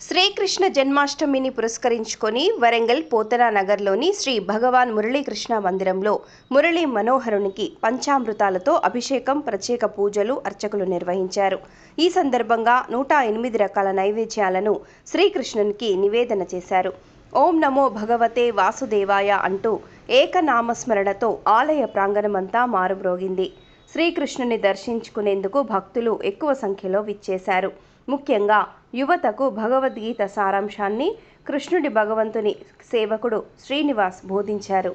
శ్రీకృష్ణ జన్మాష్టమిని పురస్కరించుకొని వరంగల్ పోతనా నగర్లోని శ్రీ భగవాన్ మురళీకృష్ణ మందిరంలో మురళీ మనోహరునికి పంచామృతాలతో అభిషేకం ప్రత్యేక పూజలు అర్చకులు నిర్వహించారు. ఈ సందర్భంగా నూట ఎనిమిది రకాల నైవేద్యాలను శ్రీకృష్ణునికి నివేదన చేశారు. ఓం నమో భగవతే వాసుదేవాయ అంటూ ఏకనామస్మరణతో ఆలయ ప్రాంగణమంతా మారుమ్రోగింది. శ్రీకృష్ణుని దర్శించుకునేందుకు భక్తులు ఎక్కువ సంఖ్యలో విచ్చేశారు. ముఖ్యంగా యువతకు భగవద్గీత సారాంశాన్ని కృష్ణుడి భగవంతుని సేవకుడు శ్రీనివాస్ బోధించారు.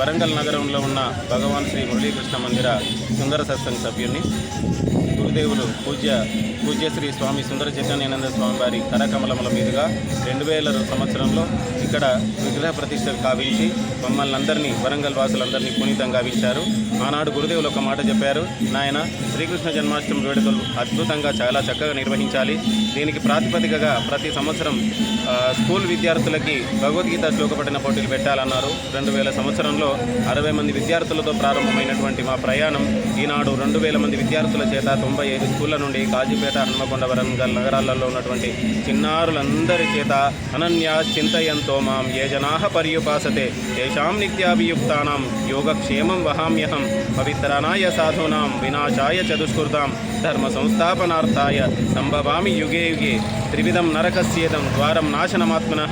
వరంగల్ నగరంలో ఉన్న భగవాన్ శ్రీ మురళీకృష్ణ మందిర సుందర సత్సంగ్ సభ్యుని గురుదేవులు పూజ్య పూజ్య శ్రీ స్వామి సుందర చైతన్యానంద స్వామి వారి కరకమలముల మీదుగా రెండు వేల సంవత్సరంలో ఇక్కడ విగ్రహ ప్రతిష్టలు కావించి మమ్మల్ని అందరినీ వరంగల్ వాసులందరినీ పునీతం గావించారు. ఆనాడు గురుదేవులు ఒక మాట చెప్పారు. నాయన శ్రీకృష్ణ జన్మాష్టమి వేడుకలు అద్భుతంగా చాలా చక్కగా నిర్వహించాలి. దీనికి ప్రాతిపదికగా ప్రతి సంవత్సరం స్కూల్ విద్యార్థులకి భగవద్గీత శ్లోకపడిన పోటీలు పెట్టాలన్నారు. రెండు వేల సంవత్సరంలో అరవై మంది విద్యార్థులతో ప్రారంభమైనటువంటి మా ప్రయాణం ఈనాడు రెండు వేల మంది విద్యార్థుల చేత తొంభై ఐదు స్కూళ్ళ నుండి కాజీపేట హన్మకొండ వరంగల్ నగరాలలో ఉన్నటువంటి చిన్నారులందరి చేత అనన్య చింతయంతో మాం ఏ జనాహ పర్యుపాసతే తేషాం నిత్యాభియుక్తానాం యోగక్షేమం వహామ్యహం పవిత్రనాయ సాధూనాం వినాశాయ చతుష్కృతాం ధర్మ సంస్థాపనార్థాయ సంభవామి యుగే యుగే త్రివిధం నరకస్యేదం ద్వారం నాశనమాత్మన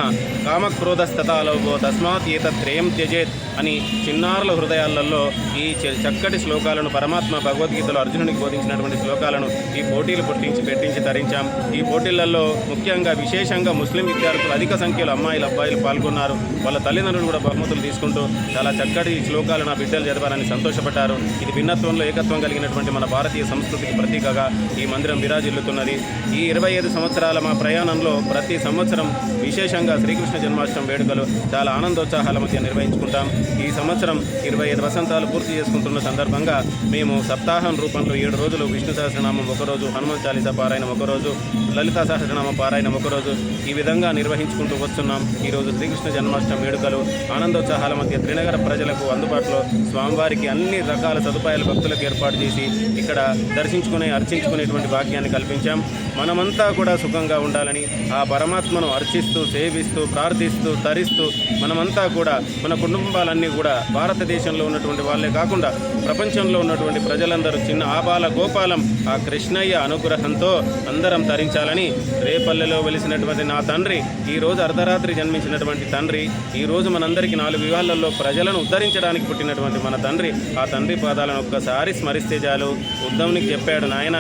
కామక్రోధస్తతాలోగో తస్మాత్ ఏతత్రయం త్యజేత్ అని చిన్నారుల హృదయాలలో ఈ చక్కటి శ్లోకాలను పరమాత్మ భగవద్గీతలో అర్జునునికి బోధించినటువంటి శ్లోకాలను ఈ పోటీలు పుట్టించి పెట్టించి ధరించాం. ఈ పోటీలలో ముఖ్యంగా విశేషంగా ముస్లిం విద్యార్థులు అధిక సంఖ్యలో అమ్మాయిలు అబ్బాయిలు పాల్గొన్నారు. వాళ్ళ తల్లిదండ్రులు కూడా బహుమతులు తీసుకుంటూ చాలా చక్కటి శ్లోకాలు నా బిడ్డలు చదవాలని సంతోషపడ్డారు. ఇది భిన్నత్వంలో ఏకత్వం కలిగినటువంటి మన భారతీయ సంస్కృతికి ప్రతీకగా ఈ మందిరం విరాజిల్లుతున్నది. ఈ ఇరవై ఐదు సంవత్సరాల మా ప్రయాణంలో ప్రతి సంవత్సరం విశేషంగా శ్రీకృష్ణ జన్మాష్టమి వేడుకలు చాలా ఆనందోత్సాహాల మధ్య నిర్వహించుకుంటాం. ఈ సంవత్సరం ఇరవై ఐదు వసంతాలు పూర్తి చేసుకుంటున్న సందర్భంగా మేము సప్తాహం రూపంలో ఏడు రోజులు విష్ణు సహస్రనామం ఒకరోజు హనుమాన్ చాలీసా పారాయణం ఒకరోజు లలితా సహస్రనామ పారాయణం ఒకరోజు ఈ విధంగా నిర్వహించుకుంటూ వస్తున్నాం. ఈరోజు శ్రీకృష్ణ జన్మాష్టమి వేడుకలు ఆనందోత్సాహాల మధ్య త్రినగర ప్రజలకు అందుబాటులో స్వామివారికి అన్ని రకాల సదుపాయాలు భక్తులకు ఏర్పాటు చేసి ఇక్కడ దర్శించుకునే అర్చించుకునేటువంటి భాగ్యాన్ని కల్పించాం. మనమంతా కూడా సుఖంగా ఉండాలని ఆ పరమాత్మను అర్చిస్తూ సేవిస్తూ ప్రార్థిస్తూ తరిస్తూ మనమంతా కూడా మన కుటుంబాలన్నీ కూడా భారతదేశంలో ఉన్నటువంటి వాళ్ళే కాకుండా ప్రపంచంలో ఉన్నటువంటి ప్రజలందరూ చిన్న ఆబాల గోపాలం ఆ కృష్ణయ్య అనుగ్రహంతో అందరం ఉండాలని రేపల్లెలో వెలిసినటువంటి నా తండ్రి ఈరోజు అర్ధరాత్రి జన్మించినటువంటి తండ్రి ఈ రోజు మనందరికీ నాలుగు వివాహాలలో ప్రజలను ఉద్ధరించడానికి పుట్టినటువంటి మన తండ్రి ఆ తండ్రి పాదాలను ఒక్కసారి స్మరిస్తే చాలు. ఉద్ధవునికి చెప్పాడు నాయన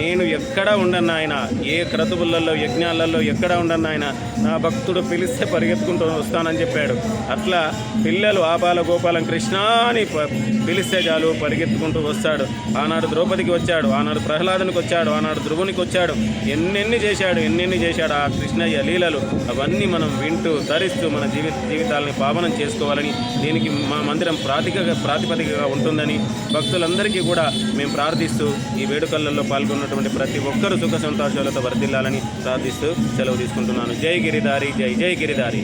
నేను ఎక్కడా ఉండను ఆయన ఏ క్రతువులలో యజ్ఞాలలో ఎక్కడా ఉండను నాయన నా భక్తుడు పిలిస్తే పరిగెత్తుకుంటూ వస్తానని చెప్పాడు. అట్లా పిల్లలు ఆపాల గోపాలం కృష్ణ అని ప- పిలిస్తే చాలు పరిగెత్తుకుంటూ వస్తాడు. ఆనాడు ద్రౌపదికి వచ్చాడు ఆనాడు ప్రహ్లాదునికి వచ్చాడు ఆనాడు ధ్రువునికి వచ్చాడు. ఎన్నెన్ని చేశాడు ఎన్నెన్ని చేశాడు ఆ కృష్ణయ్య లీలలు అవన్నీ మనం వింటూ ధరిస్తూ మన జీవిత జీవితాలని పావనం చేసుకోవాలని దీనికి మా మందిరం ప్రాతిక ప్రాతిపదికగా ఉంటుందని భక్తులందరికీ కూడా మేము ప్రార్థిస్తూ ఈ వేడుకలలో పాల్గొన్నటువంటి ప్రతి ఒక్కరూ సుఖ సంతోషాలతో వర్ధిల్లాలని ప్రార్థిస్తూ సెలవు తీసుకుంటున్నాను. జై గిరిధారి జై జై గిరిధారి.